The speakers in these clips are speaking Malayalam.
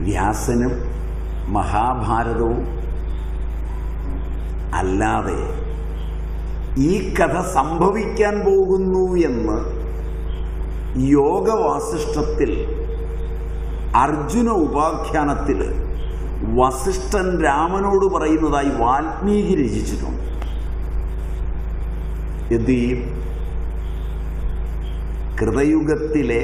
വ്യാസനും മഹാഭാരതവും അല്ലാതെ ഈ കഥ സംഭവിക്കാൻ പോകുന്നു എന്ന് യോഗവാസിഷ്ഠത്തിൽ അർജുന ഉപാഖ്യാനത്തിൽ വസിഷ്ഠൻ രാമനോട് പറയുന്നതായി വാൽമീകി രചിച്ചിട്ടുണ്ട്. എന്ത് ചെയ്യും? കൃതയുഗത്തിലെ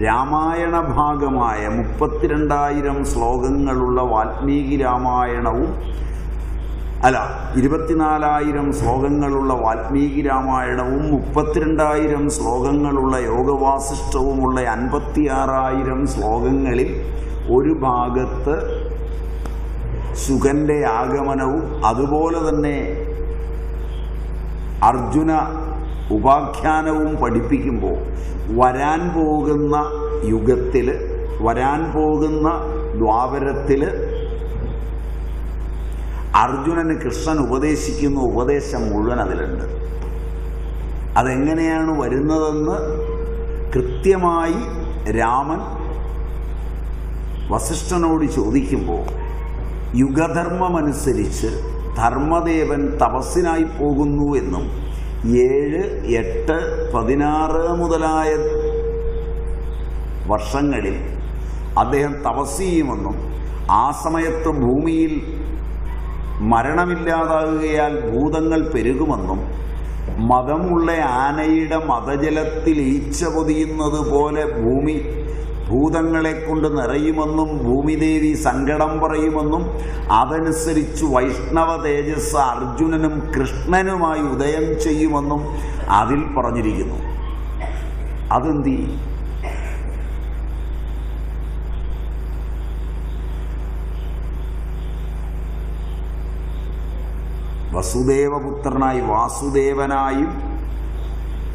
രാമായണ ഭാഗമായ മുപ്പത്തിരണ്ടായിരം ശ്ലോകങ്ങളുള്ള വാൽമീകി രാമായണവും അല്ല ഇരുപത്തിനാലായിരം ശ്ലോകങ്ങളുള്ള വാൽമീകി രാമായണവും മുപ്പത്തിരണ്ടായിരം ശ്ലോകങ്ങളുള്ള യോഗവാസിഷ്ടവുമുള്ള അൻപത്തിയാറായിരം ശ്ലോകങ്ങളിൽ ഒരു ഭാഗത്ത് ശുഗന്റെ ആഗമനവും അതുപോലെ തന്നെ അർജുന ഉപാഖ്യാനവും പഠിപ്പിക്കുമ്പോൾ വരാൻ പോകുന്ന യുഗത്തിൽ വരാൻ പോകുന്ന ദ്വാപരത്തിൽ അർജുനന് കൃഷ്ണൻ ഉപദേശിക്കുന്ന ഉപദേശം മുഴുവൻ അതിലുണ്ട്. അതെങ്ങനെയാണ് വരുന്നതെന്ന് കൃത്യമായി രാമൻ വസിഷ്ഠനോട് ചോദിക്കുമ്പോൾ യുഗധർമ്മമനുസരിച്ച് ധർമ്മദേവൻ തപസ്സിനായി പോകുന്നു എന്നും ഏഴ് എട്ട് പതിനാറ് മുതലായ വർഷങ്ങളിൽ അദ്ദേഹം തപസ് ചെയ്യുമെന്നും ആ സമയത്ത് ഭൂമിയിൽ മരണമില്ലാതാകുകയാൽ ഭൂതങ്ങൾ പെരുകുമെന്നും മതമുള്ള ആനയുടെ മതജലത്തിൽ ഈച്ച പൊതിയുന്നത് പോലെ ഭൂമി ഭൂതങ്ങളെ കൊണ്ട് നിറയുമെന്നും ഭൂമിദേവി സങ്കടം പറയുമെന്നും അതനുസരിച്ച് വൈഷ്ണവ തേജസ് അർജുനനും കൃഷ്ണനുമായി ഉദയം ചെയ്യുമെന്നും അതിൽ പറഞ്ഞിരിക്കുന്നു. അതെന്തി? വസുദേവപുത്രനായി വാസുദേവനായും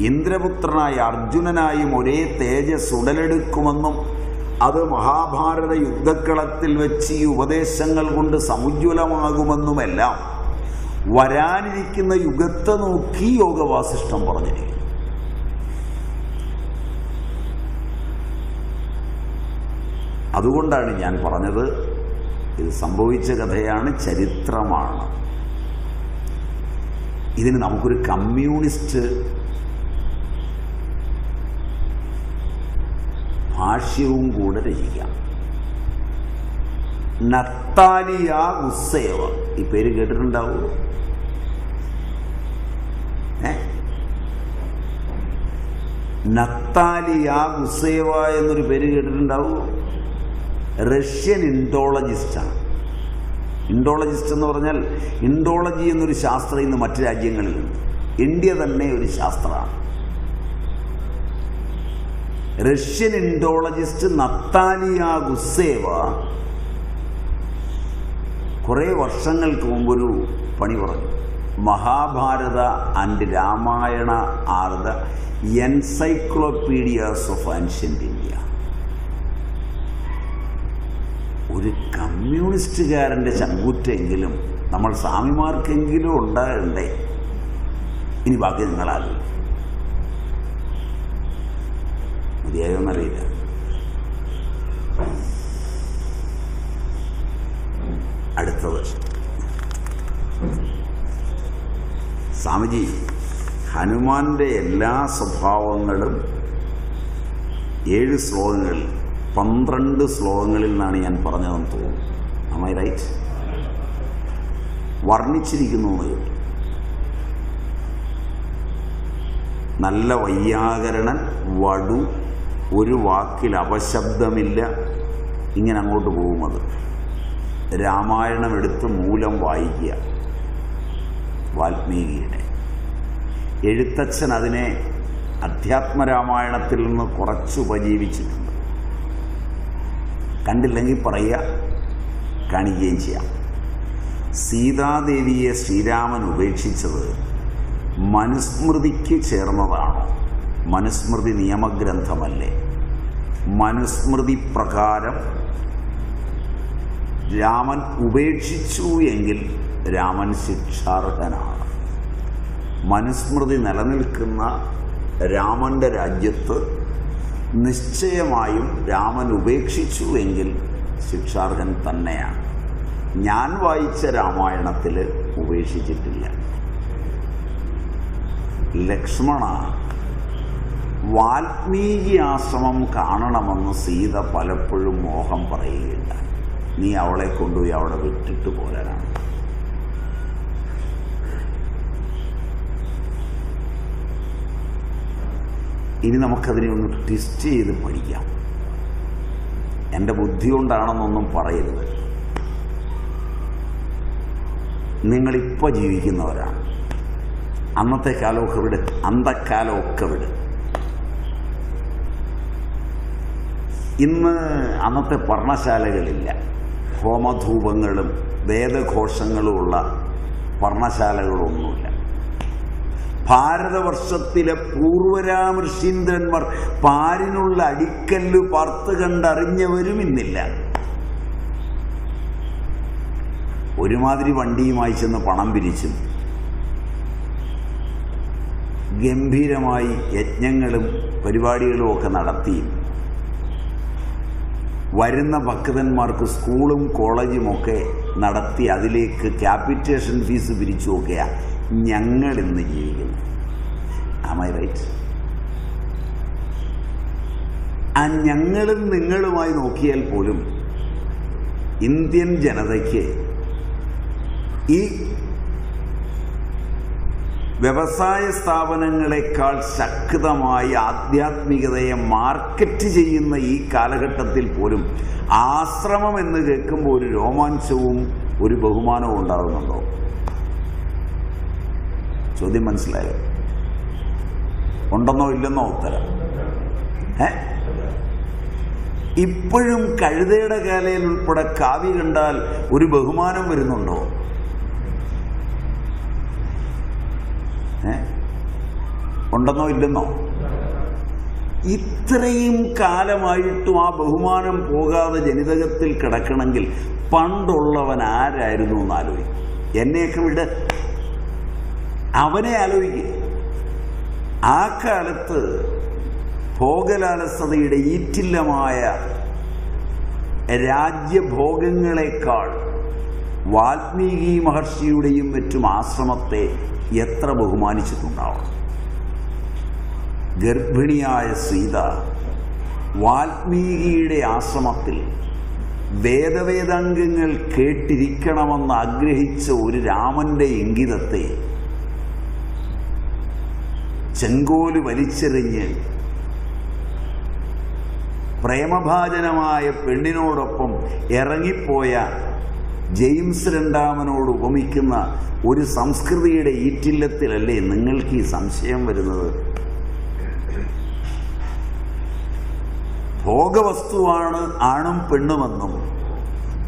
ഇന്ദ്രപുത്രനായ അർജുനനായും ഒരേ തേജസ് ഉടലെടുക്കുമെന്നും അത് മഹാഭാരത യുദ്ധക്കളത്തിൽ വെച്ച് ഈ ഉപദേശങ്ങൾ കൊണ്ട് സമുജ്വലമാകുമെന്നുമെല്ലാം വരാനിരിക്കുന്ന യുഗത്തെ നോക്കി യോഗവാസിഷ്ടം പറഞ്ഞിരിക്കുന്നു. അതുകൊണ്ടാണ് ഞാൻ പറഞ്ഞത് ഇത് സംഭവിച്ച കഥയാണ് ചരിത്രമാണ്. ഇതിന് നമുക്കൊരു കമ്മ്യൂണിസ്റ്റ് ഭാഷ്യവും കൂടെ രചിക്കാം. നത്താലിയ ഗുസ്സേവ. ഈ പേര് കേട്ടിട്ടുണ്ടാവുമോ നത്താലിയ ഗുസേവ എന്നൊരു പേര് കേട്ടിട്ടുണ്ടാവുമോ റഷ്യൻ ഇൻഡോളജിസ്റ്റാണ് ഇൻഡോളജിസ്റ്റ് എന്ന് പറഞ്ഞാൽ ഇൻഡോളജി എന്നൊരു ശാസ്ത്രം ഇന്ന് മറ്റു രാജ്യങ്ങളിലുണ്ട്. ഇന്ത്യ തന്നെ ഒരു ശാസ്ത്രമാണ്. റഷ്യൻ ഇൻഡോളജിസ്റ്റ് നത്താലിയ ഗുസേവ കുറേ വർഷങ്ങൾക്ക് മുമ്പൊരു പണി പറഞ്ഞു. Mahabharata and Ramayana are the of ancient India ഒരു കമ്മ്യൂണിസ്റ്റുകാരന്റെ ചങ്കൂറ്റെങ്കിലും നമ്മൾ സ്വാമിമാർക്കെങ്കിലും ഉണ്ടാകണ്ടേ? ഇനി ബാക്കി നിങ്ങളാലും മതിയായോന്നറിയില്ല. അടുത്തത് സ്വാമിജി ഹനുമാന്റെ എല്ലാ സ്വഭാവങ്ങളും ഏഴ് ശ്ലോകങ്ങളിൽ പന്ത്രണ്ട് ശ്ലോകങ്ങളിൽ നിന്നാണ് ഞാൻ പറഞ്ഞതെന്ന് തോന്നുന്നു. അമ്മ റൈറ്റ് വർണിച്ചിരിക്കുന്നു നല്ല വയ്യാകരണൻ വടു ഒരു വാക്കിൽ അപശബ്ദമില്ല ഇങ്ങനെ അങ്ങോട്ട് പോകും അത്. രാമായണം എടുത്ത് മൂലം വായിക്കുക. വാൽമീകിയുടെ. എഴുത്തച്ഛൻ അതിനെ അധ്യാത്മരാമായണത്തിൽ നിന്ന് കുറച്ച് ഉപജീവിച്ചിട്ടുണ്ട്. കണ്ടില്ലെങ്കിൽ പറയുക കാണിക്കുകയും ചെയ്യാം. സീതാദേവിയെ ശ്രീരാമൻ ഉപേക്ഷിച്ചത് മനുസ്മൃതിക്ക് ചേർന്നതാണോ. മനുസ്മൃതി നിയമഗ്രന്ഥമല്ലേ? മനുസ്മൃതി പ്രകാരം രാമൻ ഉപേക്ഷിച്ചു എങ്കിൽ രാമൻ ശിക്ഷാർഹനാണ്. മനുസ്മൃതി നിലനിൽക്കുന്ന രാമന്റെ രാജ്യത്ത് നിശ്ചയമായും രാമൻ ഉപേക്ഷിച്ചു എങ്കിൽ ശിക്ഷാർഹൻ തന്നെയാണ്. ഞാൻ വായിച്ച രാമായണത്തിൽ ഉപേക്ഷിച്ചിട്ടില്ല. ലക്ഷ്മണ വാൽമീകി ആശ്രമം കാണണമെന്ന് സീത പലപ്പോഴും മോഹം പറയുകയില്ല നീ അവളെ കൊണ്ടുപോയി അവളെ വിട്ടിട്ട് പോരാനാണ് ഇനി നമുക്കതിനെ ഒന്ന് ട്വിസ്റ്റ് ചെയ്ത് പഠിക്കാം. എന്റെ ബുദ്ധി കൊണ്ടാണെന്നൊന്നും പറയരുത്. നിങ്ങളിപ്പോൾ ജീവിക്കുന്നവരാണ്. അന്നത്തെ കാലമൊക്കെ വിട് അന്തക്കാലമൊക്കെ വിട്. ഇന്ന് അന്നത്തെ പർണശാലകളില്ല ഹോമധൂപങ്ങളും വേദഘോഷങ്ങളുമുള്ള പർണശാലകളൊന്നുമില്ല ഭാരതവർഷത്തിലെ പൂർവരാമൃഷീന്ദ്രന്മാർ പാരിനുള്ള അടിക്കല്ല് പാർത്ത് കണ്ടറിഞ്ഞവരും ഇന്നില്ല. ഒരുമാതിരി വണ്ടിയുമായി ചെന്ന് പണം പിരിച്ചും ഗംഭീരമായി യജ്ഞങ്ങളും പരിപാടികളും ഒക്കെ നടത്തിയും വരുന്ന ഭക്തന്മാർക്ക് സ്കൂളും കോളേജുമൊക്കെ നടത്തി അതിലേക്ക് ക്യാപിറ്റേഷൻ ഫീസ് പിരിച്ചു പിരിച്ചുമൊക്കെയാണ് ഞങ്ങൾ ഇന്ന് ജീവിക്കുന്നു ആമൈ റൈറ്റ് ആ ഞങ്ങളും നിങ്ങളുമായി നോക്കിയാൽ പോലും ഇന്ത്യൻ ജനതയ്ക്ക് ഈ വ്യവസായ സ്ഥാപനങ്ങളെക്കാൾ ശക്തമായി ആധ്യാത്മികതയെ മാർക്കറ്റ് ചെയ്യുന്ന ഈ കാലഘട്ടത്തിൽ പോലും ആശ്രമം എന്ന് കേൾക്കുമ്പോൾ ഒരു രോമാഞ്ചവും ഒരു ബഹുമാനവും ഉണ്ടാകുന്നുണ്ടോ? ചോദ്യം മനസ്സിലായോ? ഉണ്ടെന്നോ ഇല്ലെന്നോ ഉത്തരം. ഏ? ഇപ്പോഴും കഴുതയുടെ കാലയിൽ ഉൾപ്പെടെ കാവ്യ കണ്ടാൽ ഒരു ബഹുമാനം വരുന്നുണ്ടോ? ഏ? ഉണ്ടെന്നോ ഇല്ലെന്നോ? ഇത്രയും കാലമായിട്ടും ആ ബഹുമാനം പോകാതെ ജനിതകത്തിൽ കിടക്കണമെങ്കിൽ പണ്ടുള്ളവൻ ആരായിരുന്നു എന്ന് ആലോചിക്കും. എന്നെയൊക്കെ വിട്. അവനെ ആലോചിക്കുക ആ കാലത്ത് ഭോഗലാലസതയുടെ ഈറ്റില്ലമായ രാജ്യഭോഗങ്ങളെക്കാൾ വാൽമീകി മഹർഷിയുടെയും മറ്റും ആശ്രമത്തെ എത്ര ബഹുമാനിച്ചിട്ടുണ്ടാവണം. ഗർഭിണിയായ സീത വാൽമീകിയുടെ ആശ്രമത്തിൽ വേദവേദാംഗങ്ങൾ കേട്ടിരിക്കണമെന്ന് ആഗ്രഹിച്ച ഒരു രാമന്റെ ഇംഗിതത്തെ ചെങ്കോൽ വലിച്ചെറിഞ്ഞ് പ്രേമഭാജനമായ പെണ്ണിനോടൊപ്പം ഇറങ്ങിപ്പോയ ജെയിംസ് രണ്ടാമനോട് ഉപമിക്കുന്ന ഒരു സംസ്കൃതിയുടെ ഈറ്റില്ലത്തിലല്ലേ നിങ്ങൾക്ക് ഈ സംശയം വരുന്നത്? ഭോഗവസ്തുവാണ് ആണും പെണ്ണുമെന്നും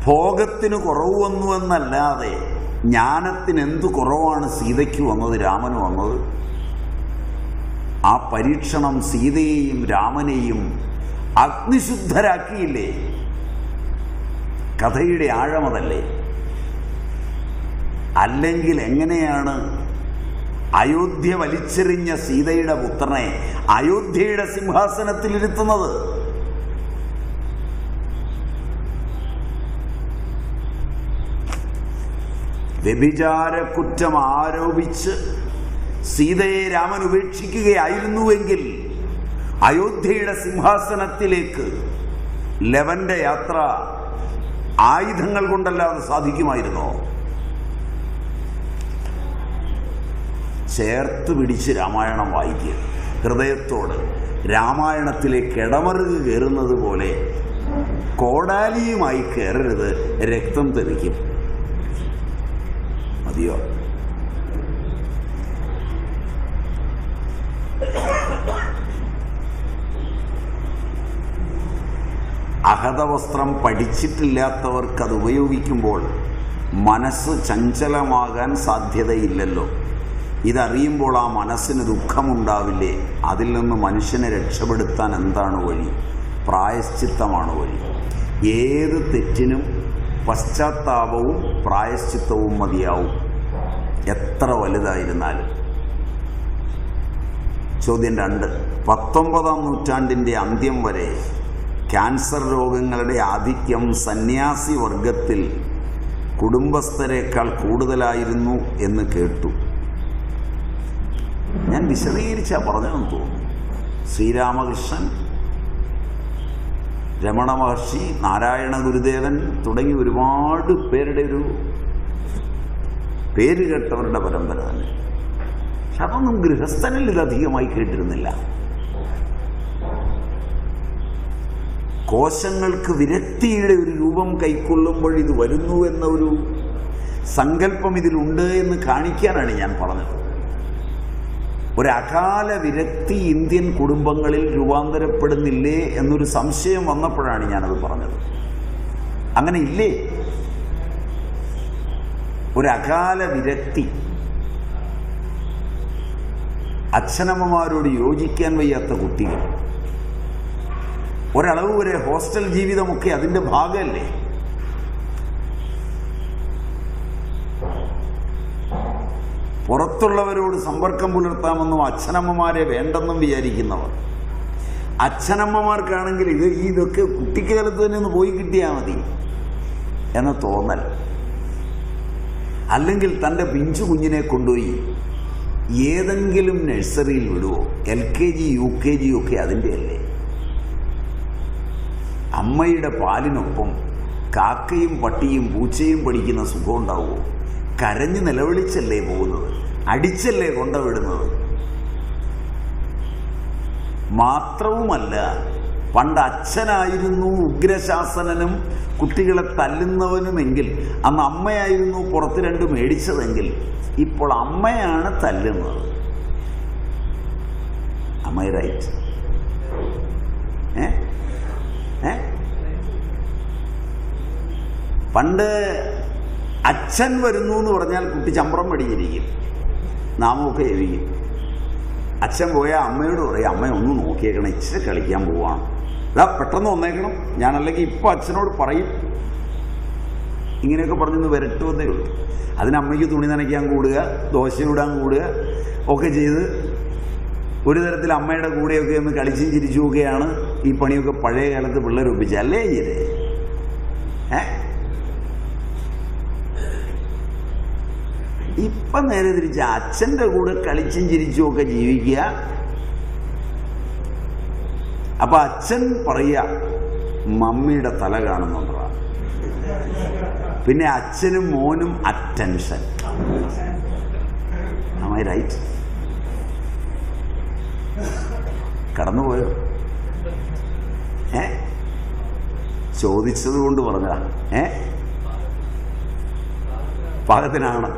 ഭോഗത്തിന് കുറവ് വന്നുവെന്നല്ലാതെ ജ്ഞാനത്തിന് എന്ത് കുറവാണ് സീതയ്ക്ക് വന്നത് രാമന് വന്നത്? ആ പരീക്ഷണം സീതയെയും രാമനെയും അഗ്നിശുദ്ധരാക്കിയില്ലേ? കഥയുടെ ആഴമതല്ലേ? അല്ലെങ്കിൽ എങ്ങനെയാണ് അയോധ്യ വലിച്ചെറിഞ്ഞ സീതയുടെ പുത്രനെ അയോധ്യയുടെ സിംഹാസനത്തിലിരുത്തുന്നത് വ്യഭിചാര കുറ്റം ആരോപിച്ച് സീതയെ രാമൻ ഉപേക്ഷിക്കുകയായിരുന്നുവെങ്കിൽ അയോധ്യയുടെ സിംഹാസനത്തിലേക്ക് ലവന്റെ യാത്ര ആയുധങ്ങൾ കൊണ്ടല്ലാതെ സാധിക്കുമായിരുന്നോ? ചേർത്ത് പിടിച്ച് രാമായണം വായിക്കുക. ഹൃദയത്തോട് രാമായണത്തിലെ കിടമറുക് കയറുന്നത് പോലെ കോടാലിയുമായി കയറരുത് രക്തം തെറിക്കും. മതിയോ? അഹതവസ്ത്രം പഠിച്ചിട്ടില്ലാത്തവർക്ക് അത് ഉപയോഗിക്കുമ്പോൾ മനസ്സ് ചഞ്ചലമാകാൻ സാധ്യതയില്ലല്ലോ. ഇതറിയുമ്പോൾ ആ മനസ്സിന് ദുഃഖമുണ്ടാവില്ലേ? അതിൽ നിന്ന് മനുഷ്യനെ രക്ഷപ്പെടുത്താൻ എന്താണ് വഴി? പ്രായശ്ചിത്തമാണ് വഴി. ഏത് തെറ്റിനും പശ്ചാത്താപവും പ്രായശ്ചിത്തവും മതിയാവും. എത്ര വലുതായിരുന്നാലും. ചോദ്യം രണ്ട്. പത്തൊമ്പതാം നൂറ്റാണ്ടിന്റെ അന്ത്യം വരെ ക്യാൻസർ രോഗങ്ങളുടെ ആധിക്യം സന്യാസി വർഗത്തിൽ കുടുംബസ്ഥരെക്കാൾ കൂടുതലായിരുന്നു എന്ന് കേട്ടു. ഞാൻ വിശദീകരിച്ചാ പറഞ്ഞതെന്ന് തോന്നുന്നു. ശ്രീരാമകൃഷ്ണൻ രമണ മഹർഷി നാരായണ ഗുരുദേവൻ തുടങ്ങി ഒരുപാട് പേരുടെ ഒരു പേര് കേട്ടവരുടെ പരമ്പര തന്നെ. പക്ഷെ അതൊന്നും ഗൃഹസ്ഥനിൽ ഇതധികമായി കേട്ടിരുന്നില്ല. കോശങ്ങൾക്ക് വിരക്തിയുടെ ഒരു രൂപം കൈക്കൊള്ളുമ്പോൾ ഇത് വരുന്നു എന്ന ഒരു സങ്കല്പം ഇതിലുണ്ട് എന്ന് കാണിക്കാനാണ് ഞാൻ പറഞ്ഞത്. ഒരു അകാല വിരക്തി ഇന്ത്യൻ കുടുംബങ്ങളിൽ രൂപാന്തരപ്പെടുന്നില്ലേ എന്നൊരു സംശയം വന്നപ്പോഴാണ് ഞാനത് പറഞ്ഞത്. അങ്ങനെ ഇല്ലേ? ഒരു അകാല വിരക്തി. അച്ഛനമ്മമാരോട് യോജിക്കാൻ വയ്യാത്ത കുട്ടികൾ. ഒരളവ് വരെ ഹോസ്റ്റൽ ജീവിതമൊക്കെ അതിന്റെ ഭാഗമല്ലേ? പുറത്തുള്ളവരോട് സമ്പർക്കം പുലർത്താമെന്നും അച്ഛനമ്മമാരെ വേണ്ടെന്നും വിചാരിക്കുന്നവർ. അച്ഛനമ്മമാർക്കാണെങ്കിൽ ഇത് ഇതൊക്കെ കുട്ടിക്കാലത്ത് തന്നെ ഒന്ന് പോയി കിട്ടിയാൽ മതി എന്ന തോന്നൽ. അല്ലെങ്കിൽ തന്റെ പിഞ്ചു കുഞ്ഞിനെ കൊണ്ടുപോയി ഏതെങ്കിലും നഴ്സറിയിൽ വിടുവോ? L K G U K G ഒക്കെ അതിന്റെ അല്ലേ? അമ്മയുടെ പാലിനൊപ്പം കാക്കയും പട്ടിയും പൂച്ചയും പഠിക്കുന്ന സുഖം ഉണ്ടാവുമോ കരഞ്ഞ് നിലവിളിച്ചല്ലേ പോകുന്നത്? അടിച്ചല്ലേ കൊണ്ടുവിടുന്നത് മാത്രവുമല്ല പണ്ട് അച്ഛനായിരുന്നു ഉഗ്രശാസനനും കുട്ടികളെ തല്ലുന്നവനുമെങ്കിൽ അന്ന് അമ്മയായിരുന്നു പുറത്ത് രണ്ട് മേടിച്ചതെങ്കിൽ ഇപ്പോൾ അമ്മയാണ് തല്ലുന്നത്. അമ്മ റൈറ്റ് ഏ? പണ്ട് അച്ഛൻ വരുന്നു എന്ന് പറഞ്ഞാൽ കുട്ടി ചമ്പ്രം പടിഞ്ഞിരിക്കും നാമമൊക്കെ എഴുതിക്കും. അച്ഛൻ പോയാൽ അമ്മയോട് പറയും അമ്മ ഒന്ന് നോക്കിയേക്കണം ഇച്ചിരി കളിക്കാൻ പോവാണ്. ഇതാ പെട്ടെന്ന് വന്നേക്കണം. ഞാനല്ലെങ്കിൽ ഇപ്പോൾ അച്ഛനോട് പറയും. ഇങ്ങനെയൊക്കെ പറഞ്ഞൊന്ന് വരട്ടുവന്നേ ഉള്ളൂ. അതിന് അമ്മയ്ക്ക് തുണി നനയ്ക്കാൻ കൂടുക ദോശ ഇടാൻ കൂടുക ഒക്കെ ചെയ്ത് ഒരു തരത്തിൽ അമ്മയുടെ കൂടെയൊക്കെ ഒന്ന് കളിച്ചും ചിരിച്ചുമൊക്കെയാണ് ഈ പണിയൊക്കെ പഴയ കാലത്ത് പിള്ളേർ ഒപ്പിച്ചത്. അല്ലേ ചെയ്തേ ഏ? ഇപ്പം നേരെ തിരിച്ച് അച്ഛന്റെ കൂടെ കളിച്ചും ചിരിച്ചും ഒക്കെ ജീവിക്കുക. അപ്പൊ അച്ഛൻ പറയുക മമ്മിയുടെ തല കാണുന്നുണ്ടാ? പിന്നെ അച്ഛനും മോനും അറ്റൻഷൻ. റൈറ്റ് കടന്നുപോയോ ഏ? ചോദിച്ചത് കൊണ്ട് പറഞ്ഞതാ. ഏ? പാകത്തിനാണ്